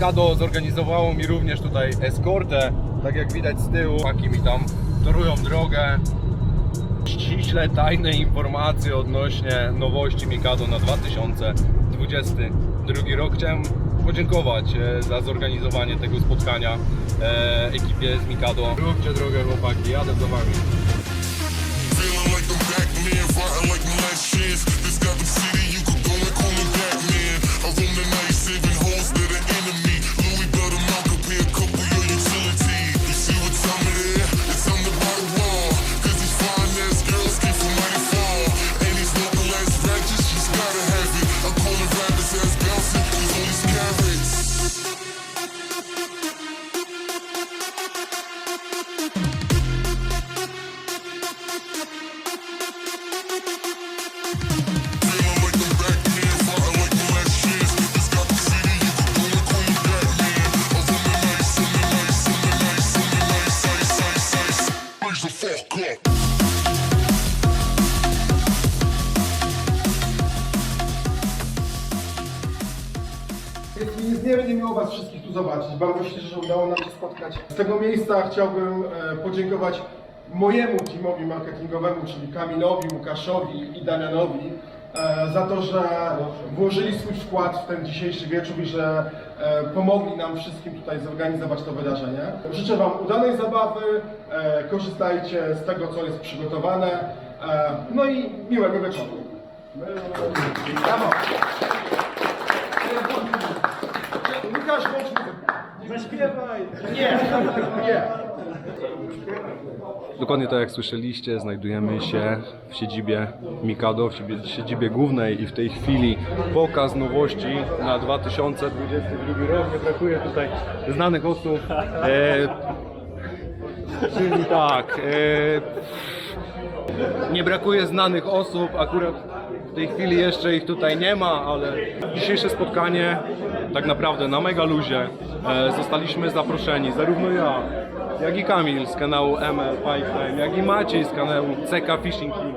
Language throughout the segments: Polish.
Mikado zorganizowało mi również tutaj eskortę. Tak jak widać z tyłu, chłopaki mi tam torują drogę. Ściśle tajne informacje odnośnie nowości Mikado na 2022 rok. Chciałem podziękować e, za zorganizowanie tego spotkania e, ekipie z Mikado. Róbcie drogę chłopaki, jadę za wami. Feeling like I'm back, man. Fighting like my last chance. This Gotham City, zobaczyć. Bardzo się cieszę, że udało nam się spotkać. Z tego miejsca chciałbym e, podziękować mojemu teamowi marketingowemu, czyli Kamilowi, Łukaszowi i Damianowi, e, za to, że włożyli swój wkład w ten dzisiejszy wieczór i że e, pomogli nam wszystkim tutaj zorganizować to wydarzenie. Życzę Wam udanej zabawy, korzystajcie z tego, co jest przygotowane, no i miłego wieczoru. Brawo! Łukasz. Zaśpiewaj! Nie, nie. Dokładnie tak jak słyszeliście, znajdujemy się w siedzibie Mikado, w siedzibie, siedzibie głównej i w tej chwili pokaz nowości na 2022 rok. Nie brakuje tutaj znanych osób. E, czyli tak, e, nie brakuje znanych osób, akurat w tej chwili jeszcze ich tutaj nie ma, ale dzisiejsze spotkanie tak naprawdę na mega luzie e, zostaliśmy zaproszeni, zarówno ja, jak i Kamil z kanału ML Pipetime, jak i Maciej z kanału CK Fishing Team,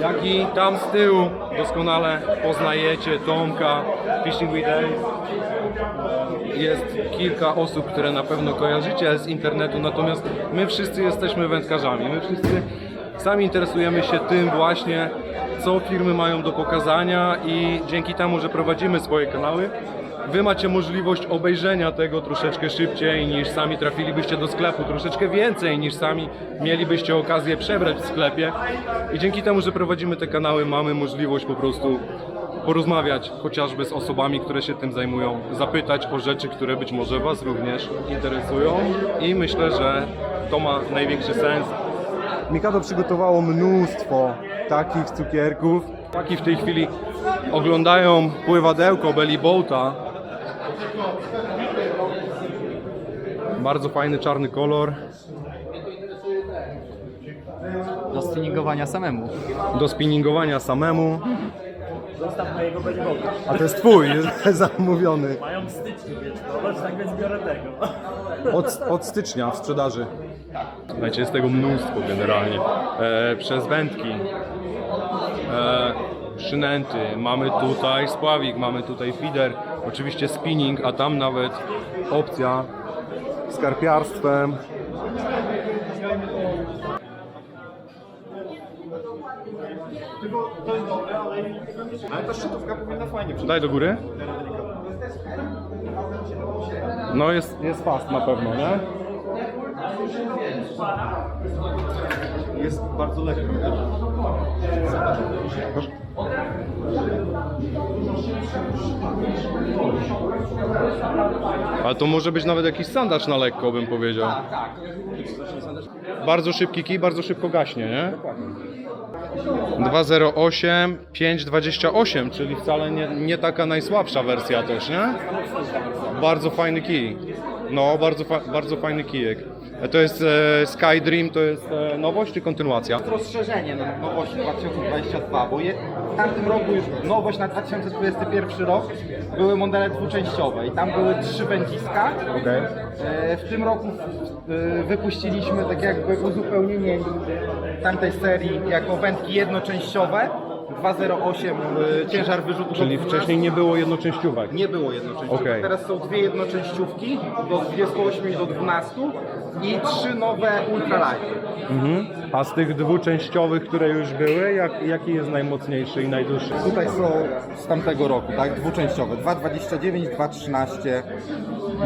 jak i tam z tyłu doskonale poznajecie Tomka Fishing with Dave. Jest kilka osób, które na pewno kojarzycie z internetu, natomiast my wszyscy jesteśmy wędkarzami. My wszyscy sami interesujemy się tym właśnie, co firmy mają do pokazania i dzięki temu, że prowadzimy swoje kanały, Wy macie możliwość obejrzenia tego troszeczkę szybciej niż sami trafilibyście do sklepu, troszeczkę więcej niż sami mielibyście okazję przebrać w sklepie. I dzięki temu, że prowadzimy te kanały, mamy możliwość po prostu porozmawiać chociażby z osobami, które się tym zajmują, zapytać o rzeczy, które być może Was również interesują i myślę, że to ma największy sens. Mikado przygotowało mnóstwo takich cukierków. Taki w tej chwili oglądają pływadełko Belly Boata. Bardzo fajny czarny kolor. do spinningowania samemu. Do spinningowania samemu. Zostaw mojego bejsbola. A to jest twój, zamówiony. Mają w styczniu, więc zobacz, tak więc biorę tego. Od, od stycznia w sprzedaży. Słuchajcie, jest tego mnóstwo generalnie. E, przez wędki, e, przynęty, mamy tutaj spławik, mamy tutaj feeder, oczywiście spinning, a tam nawet opcja z karpiarstwem. Ale ta szczytówka powinna fajnie Daj do góry. No jest, jest fast na pewno, nie? Jest bardzo lekko. Ale to może być nawet jakiś sandacz na lekko, bym powiedział. Bardzo szybki kij, bardzo szybko gaśnie, nie? 2.08, 5.28, czyli wcale nie, nie taka najsłabsza wersja też, nie? Bardzo fajny kij. No, bardzo, fa bardzo fajny kijek. To jest e, Sky Dream, to jest e, nowość czy kontynuacja? rozszerzenie na nowość 2022, bo je, w tamtym roku już nowość na 2021 rok były modele dwuczęściowe i tam były trzy wędziska. Okej. E, W tym roku e, wypuściliśmy tak jakby uzupełnienie tamtej serii jako wędki jednoczęściowe 208 y, ciężar wyrzutu Czyli do 12. wcześniej nie było jednoczęściówek. Nie było jednoczęściówek. Okej. Teraz są dwie jednoczęściówki do 28 i do 12 i trzy nowe ultralighty. Mhm. A z tych dwuczęściowych, które już były, jak, jaki jest najmocniejszy i najdłuższy? Tutaj są z tamtego roku, tak? Dwuczęściowe. 2,29, 2,13.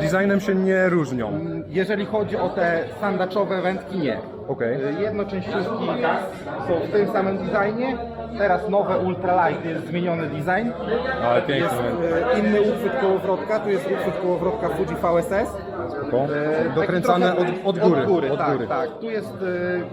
Designem się nie różnią. Jeżeli chodzi o te sandaczowe wędki, nie. Okej. Y, Jednoczęściówki są w tym samym designie. Teraz nowe ultralight jest zmieniony design. Ale Jest piękne. y, inny uchwyt kołowrotka, tu jest uchwyt kołowrotka Fuji VSS. Spoko. E, taki Dokręcane trochę- od, od góry. Od góry, tak, tak. Tu jest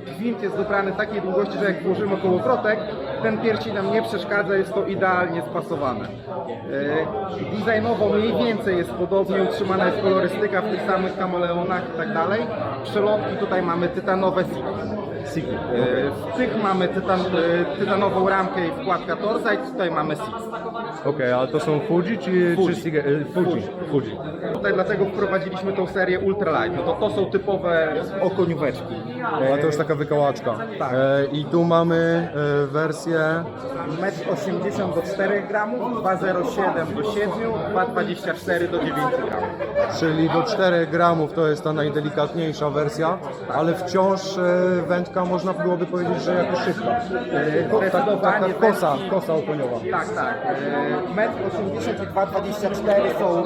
e, gwint jest dobrany takiej długości, że jak włożymy kołowrotek, ten pierścień nam nie przeszkadza, jest to idealnie spasowane. E, designowo mniej więcej jest podobnie, utrzymana jest kolorystyka w tych samych kameleonach i tak dalej. Przelotki tutaj mamy tytanowe siki. Siki. E, w tych mamy tytan, e, tytanową ramkę i wkładka torsa i tutaj mamy six. Okej, ale to są Fuji czy, Fuji. czy e, Fuji? Fuji. Tutaj dlatego wprowadziliśmy tą serię Ultralight, no to to są typowe okonióweczki. A to już taka wykałaczka. Tak. E, I tu mamy e, wersję 1,80 m do 4 gramów, 2,07 do 7, 2,24 do 9 gramów. Czyli do 4 gramów to jest ta najdelikatniejsza wersja, ale wciąż e, wędka można byłoby powiedzieć, że jako szybka. E, Ko, ta, taka kosa, kosa okoniowa. Tak, tak. E, Metr 80 i 2,24 są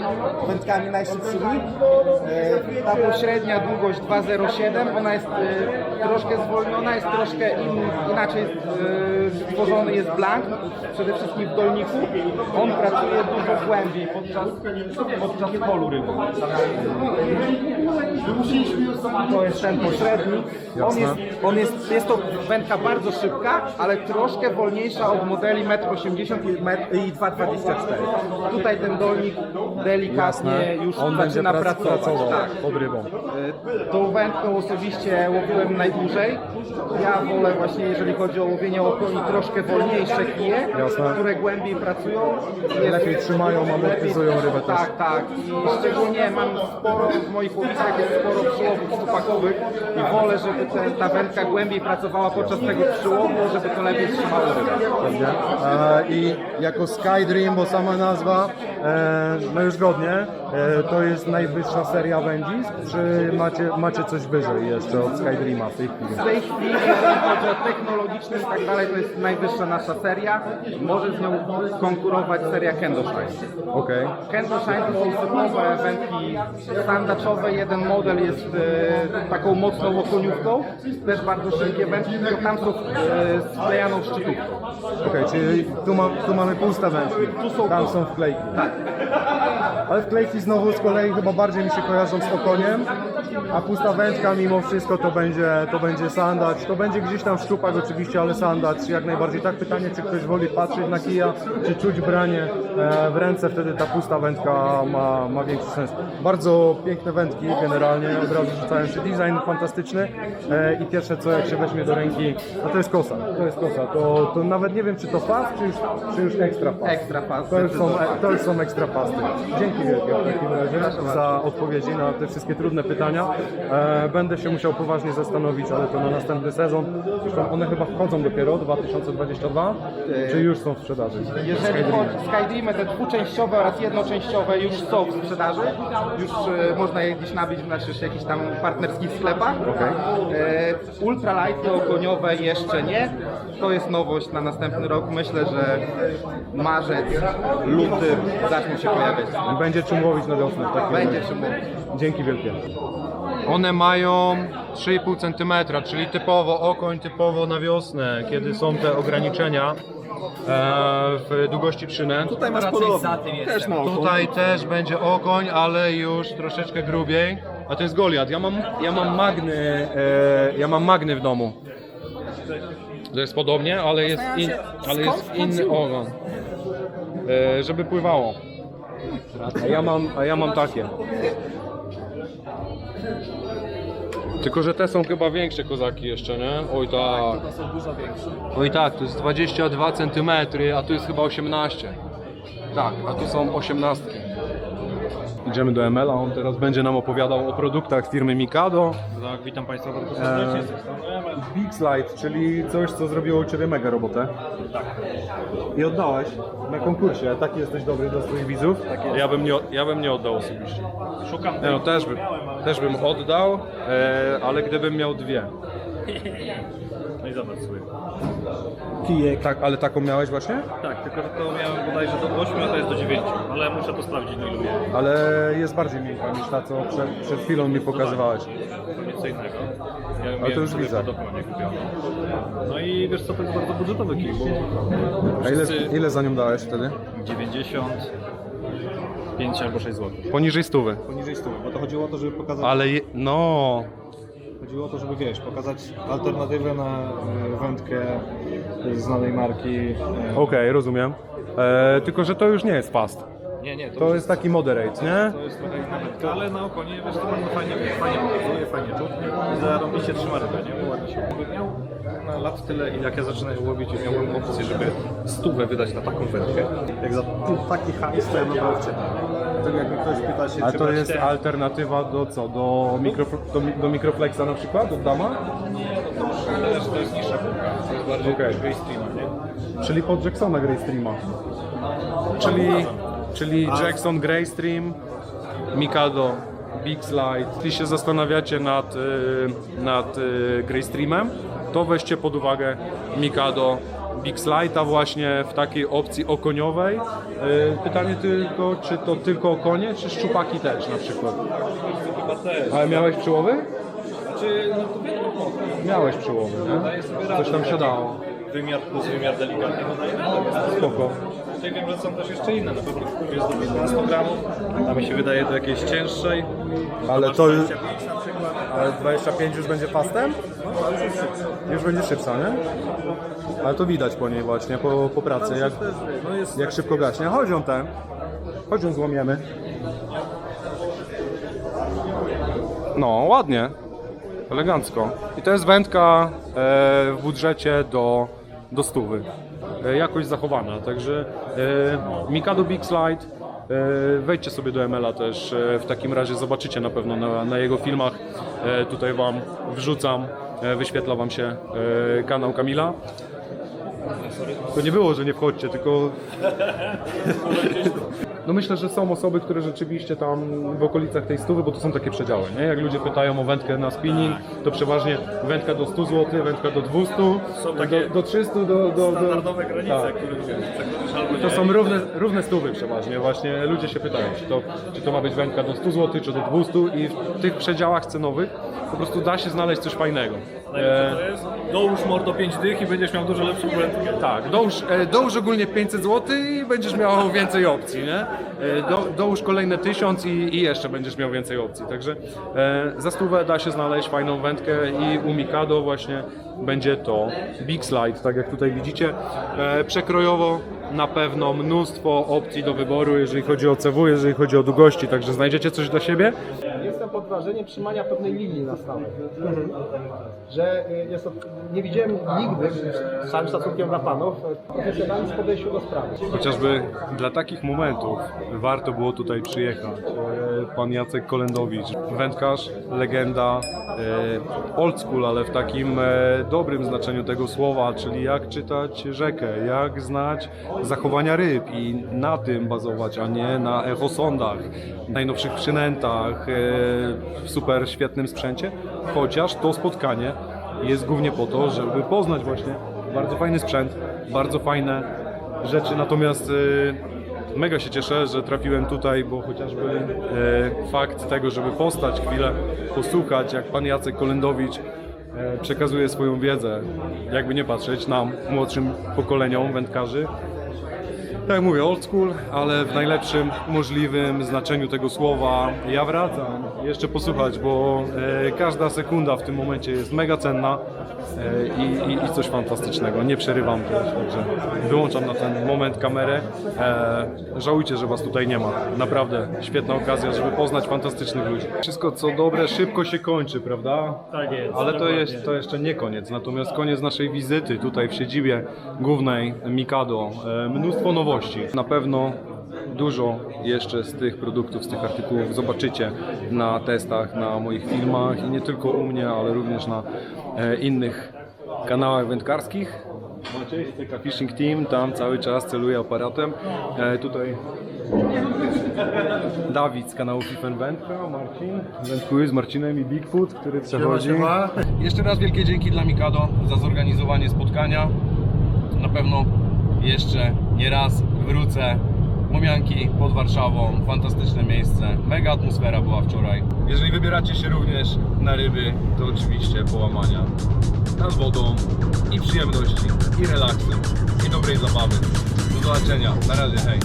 wędkami najszybszymi. E, Ta pośrednia długość 2,07, ona jest e, troszkę zwolniona, jest troszkę in, inaczej e, stworzony jest blank, przede wszystkim w dolniku. On pracuje dużo głębiej podczas, podczas polu ryby. To jest ten pośredni. On jest, on jest, jest to wędka bardzo szybka, ale troszkę wolniejsza od modeli 1,80 m i metr- i 2,24 Tutaj ten dolnik delikatnie już On będzie zaczyna prac- pracować. pracował Tak. pod rybą. E, Tą wędką osobiście łowiłem najdłużej. Ja wolę właśnie, jeżeli chodzi o łowienie okoni, troszkę wolniejsze kije, Jasne. które głębiej pracują. Lepiej trzymają, amortyzują rybę też. Tak, tak. I szczególnie mam sporo, w moich łowiskach jest sporo przyłowów stupakowych i wolę, żeby te, ta wędka głębiej pracowała podczas tego przyłowu, żeby to lepiej trzymało rybę. E, I jako Skydream, bo sama nazwa, no już godnie, e, to jest najwyższa seria wędzisk, czy macie, macie coś wyżej jeszcze od Skydreama w tej chwili? W tej chwili, jeżeli chodzi o technologiczne i tak dalej, to jest najwyższa nasza seria. Może z nią konkurować seria Kendo Shine. Okej. Kendo Shine to są typowe wędki sandaczowe. Jeden model jest e, taką mocną okoniówką, też bardzo szybkie wędki, tylko tam są e, sklejaną szczytówką. Okej, czyli tu, ma, tu mamy puste wędki, Tu są tam puste. są wklejki. Tak. Ale wklejki znowu z kolei chyba bardziej mi się kojarzą z okoniem, a pusta wędka mimo wszystko to będzie, to będzie sandacz, to będzie gdzieś tam szczupak oczywiście, ale sandacz jak najbardziej. Tak pytanie, czy ktoś woli patrzeć na kija, czy czuć branie e, w ręce, wtedy ta pusta wędka ma, ma większy sens. Bardzo piękne wędki generalnie, od razu rzucają się design fantastyczny e, i pierwsze co jak się weźmie do ręki, no to jest kosa, to jest kosa, to, to nawet nie wiem czy to fast, czy już, czy już ekstra fast. Ekstra fast, To już są, zdecydowanie. to już są ekstra pasty. Dzięki wielkie w takim razie za odpowiedzi na te wszystkie trudne pytania. E, będę się musiał poważnie zastanowić, ale to na następny sezon. Zresztą one chyba wchodzą dopiero 2022, czy już są w sprzedaży? Jeżeli chodzi Skydreamy, te dwuczęściowe oraz jednoczęściowe już są w sprzedaży. Już e, można je gdzieś nabyć w naszych jakichś tam partnerskich sklepach. E, ultralighty okoniowe jeszcze nie. To jest nowość na następny rok. Myślę, że marzec, luty zaczną się pojawiać. Będzie czym łowić na wiosnę w takim Będzie razie. czym mówić. Dzięki wielkie. One mają 3,5 cm, czyli typowo okoń, typowo na wiosnę, kiedy są te ograniczenia e, w długości przynęt. Tutaj masz Raczej podobnie. za tym Też jestem. na oko. Tutaj też będzie okoń, ale już troszeczkę grubiej. A to jest Goliat. Ja mam, ja mam magny, e, ja mam magny w domu. To jest podobnie, ale jest, in, ale jest inny ogon. E, żeby pływało. A ja mam, a ja mam takie. Tylko, że te są chyba większe kozaki jeszcze, nie? Oj tak. To są dużo większe. Oj tak, to jest 22 cm, a tu jest chyba 18. Tak, a tu są 18. Idziemy do ML, a on teraz będzie nam opowiadał o produktach firmy Mikado. Tak, witam Państwa bardzo Eee, serdecznie. Emil. Big Slide, czyli coś, co zrobiło u Ciebie mega robotę. Tak. I oddałeś na konkursie. Taki jesteś dobry dla swoich widzów? Tak jest. Ja bym nie, ja bym nie oddał osobiście. Szukam Nie, no, też, bym, też bym oddał, e, ale gdybym miał dwie. No i zobacz sobie. Kijek. Tak, ale taką miałeś właśnie? Tak, tylko że to miałem bodajże do 8, a to jest do 9. Ale muszę to sprawdzić na ilu miałem. Ale jest bardziej miękka niż ta, co przed, przed chwilą mi pokazywałeś. Zupełnie co innego. Ja to miałem już sobie widzę. podobnie kupioną. No i wiesz co, to jest bardzo budżetowy kij, bo A ile, wszyscy ile za nią dałeś wtedy? 95 albo 6 zł. Poniżej stówy. poniżej stówy, bo to chodziło o to, żeby pokazać, Ale je, no, chodziło o to, żeby wiesz, pokazać alternatywę na y, wędkę znanej marki. y, okej, rozumiem. E, tylko, że to już nie jest fast. Nie, nie, to, To jest taki moderate, nie? to jest trochę inna wędka, ale na okonie wiesz, to bardzo fajnie, fajnie pokazuje, fajnie czuć i zarobiście trzyma rybę, nie? Ładnie się miał na lat tyle, ile jak ja zaczynałem łowić i miałem opcję, żeby stówę wydać na taką wędkę. Jak za taki hajs, to ja bym brał w ciebie. Dlatego jak mnie ktoś pyta się, A czy to brać jest te- alternatywa do co? Do, mikro, do, mi- do Microflexa na przykład? Od Dama? Też to jest niższa półka, to jest bardziej Okej. okay. streama, nie? Czyli pod Jacksona Greystreama. Czyli, czyli Jackson Greystream, Mikado, Big Slide. Jeśli się zastanawiacie nad, y, nad y, Greystreamem, to weźcie pod uwagę Mikado Big Slide'a właśnie w takiej opcji okoniowej. Y, Pytanie tylko, czy to tylko okonie, czy szczupaki też na przykład? Chyba też. Ale miałeś przyłowy? Znaczy, no to wiadomo, Miałeś przyłowy, nie? Coś tam siadało. wymiar plus wymiar delikatny, daje radę. Spoko. Tutaj wiem, że są też jeszcze inne, na pewno w jest do 15 gramów, a mi się wydaje do jakiejś cięższej. Ale to już... 25 na przykład. Ale 25 już będzie fastem? Już będzie szybsza, nie? Ale to widać po niej właśnie, po, po pracy, jak, No jest jak szybko gaśnie. Chodź ją ten. Chodź ją złomiemy. No, ładnie. Elegancko. I to jest wędka e, w budżecie do, do stówy. E, jakość zachowana, także e, Mikado Big Slide. E, wejdźcie sobie do ML-a też, e, w takim razie zobaczycie na pewno na, na jego filmach. E, tutaj Wam wrzucam, wyświetla Wam się kanał Kamila. To nie było, że nie wchodźcie, tylko no myślę, że są osoby, które rzeczywiście tam w okolicach tej stówy, bo to są takie przedziały, nie? Jak ludzie pytają o wędkę na spinning, to przeważnie wędka do 100 zł, wędka do 200, Są do, takie do 300, do... do, do standardowe granice, tak. które albo To są równe, równe stówy przeważnie, właśnie ludzie się pytają, czy to, czy to ma być wędka do 100 zł, czy do 200 i w tych przedziałach cenowych po prostu da się znaleźć coś fajnego. E, To jest, dołóż mordo 5 dych i będziesz miał dużo lepszą wędkę. Tak, dołóż, e, dołóż ogólnie 500 zł i będziesz miał więcej opcji, nie? E, Do, dołóż kolejne 1000 i, i jeszcze będziesz miał więcej opcji. Także e, za stówę da się znaleźć fajną wędkę i u Mikado właśnie będzie to Big Slide, tak jak tutaj widzicie. E, przekrojowo na pewno mnóstwo opcji do wyboru, jeżeli chodzi o CW, jeżeli chodzi o długości, także znajdziecie coś dla siebie. Jestem pod wrażeniem trzymania pewnej linii na stałe. Że y, jest to, nie widziałem nigdy, z całym szacunkiem dla panów, profesjonalizm w podejściu do sprawy. Chociażby dla takich momentów warto było tutaj przyjechać. E, Pan Jacek Kolendowicz, wędkarz, legenda, e, old school, ale w takim e, dobrym znaczeniu tego słowa, czyli jak czytać rzekę, jak znać zachowania ryb i na tym bazować, a nie na echosondach, najnowszych przynętach, w super świetnym sprzęcie. Chociaż to spotkanie jest głównie po to, żeby poznać właśnie bardzo fajny sprzęt, bardzo fajne rzeczy, natomiast e, mega się cieszę, że trafiłem tutaj, bo chociażby e, fakt tego, żeby postać chwilę, posłuchać, jak pan Jacek Kolendowicz e, przekazuje swoją wiedzę, jakby nie patrzeć nam, młodszym pokoleniom wędkarzy. Tak jak mówię, old school, ale w najlepszym możliwym znaczeniu tego słowa. Ja wracam jeszcze posłuchać, bo e, każda sekunda w tym momencie jest mega cenna e, i, i, i coś fantastycznego. Nie przerywam też, także wyłączam na ten moment kamerę. E, żałujcie, że Was tutaj nie ma. Naprawdę świetna okazja, żeby poznać fantastycznych ludzi. Wszystko co dobre szybko się kończy, prawda? Tak jest. Ale to, dokładnie. jest, to jeszcze nie koniec, natomiast koniec naszej wizyty tutaj w siedzibie głównej Mikado. E, Mnóstwo nowości. Na pewno dużo jeszcze z tych produktów, z tych artykułów zobaczycie na testach, na moich filmach i nie tylko u mnie, ale również na e, innych kanałach wędkarskich. Maciej TK Fishing Team, tam cały czas celuje aparatem. E, tutaj Dawid z kanału Fif Wędka, Marcin. Wędkuję z Marcinem i Bigfoot, który przechodzi. Jeszcze raz wielkie dzięki dla Mikado za zorganizowanie spotkania. Na pewno jeszcze nie raz wrócę. Momianki pod Warszawą, fantastyczne miejsce, mega atmosfera była wczoraj. Jeżeli wybieracie się również na ryby, to oczywiście połamania nad wodą i przyjemności, i relaksu, i dobrej zabawy. Do zobaczenia, na razie, hej.